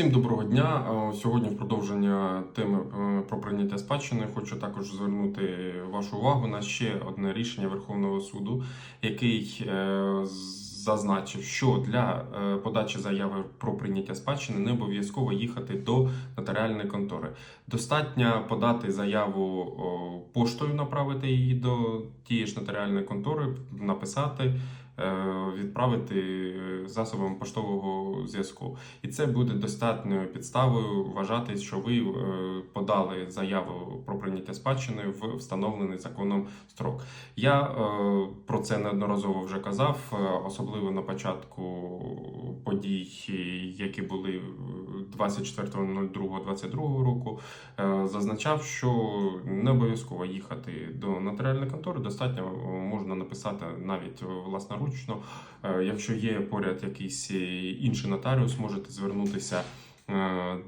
Всім доброго дня. Е, Сьогодні в продовження теми е, про прийняття спадщини хочу також звернути вашу увагу на ще одне рішення Верховного суду, який е, зазначив, що для подачі заяви про прийняття спадщини не обов'язково їхати до нотаріальної контори. Достатньо подати заяву поштою, направити її до тієї ж нотаріальної контори, написати. Е, Відправити е, засобами поштового зв'язку. І це буде достатньою підставою вважати, що ви е, подали заяву про прийняття спадщини в встановлений законом строк. Я про це неодноразово вже казав, особливо на початку подій, які були 24.02.22 року. е, Зазначав, що не обов'язково їхати до нотаріальної контори, достатньо е, можна написати навіть власноручно. Е, Якщо є поряд якийсь інший нотаріус, можете звернутися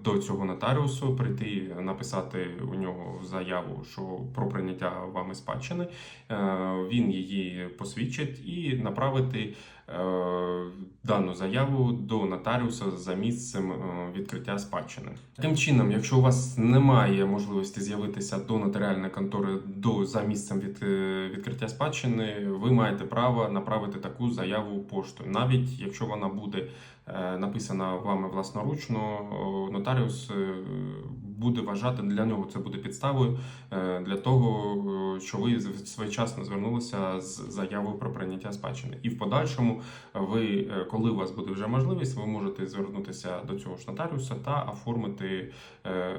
до цього нотаріусу, прийти, написати у нього заяву, що про прийняття вами спадщини. Е, Він її посвідчить і направити е, дану заяву до нотаріуса за місцем е, відкриття спадщини. Таким чином, якщо у вас немає можливості з'явитися до нотаріальної контори до за місцем від, е, відкриття спадщини, ви маєте право направити таку заяву поштою, навіть якщо вона буде е, написана вами власноручно, нотаріус е, буде вважати для нього це буде підставою е, для того, е, що ви своєчасно звернулися з заявою про прийняття спадщини. І в подальшому ви, коли у вас буде вже можливість, ви можете звернутися до цього ж нотаріуса та оформити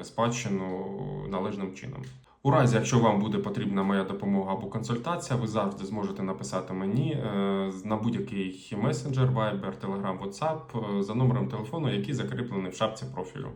спадщину належним чином. У разі, якщо вам буде потрібна моя допомога або консультація, ви завжди зможете написати мені е, на будь-який месенджер, Viber, Telegram, WhatsApp е, за номером телефону, який закріплений в шапці профілю.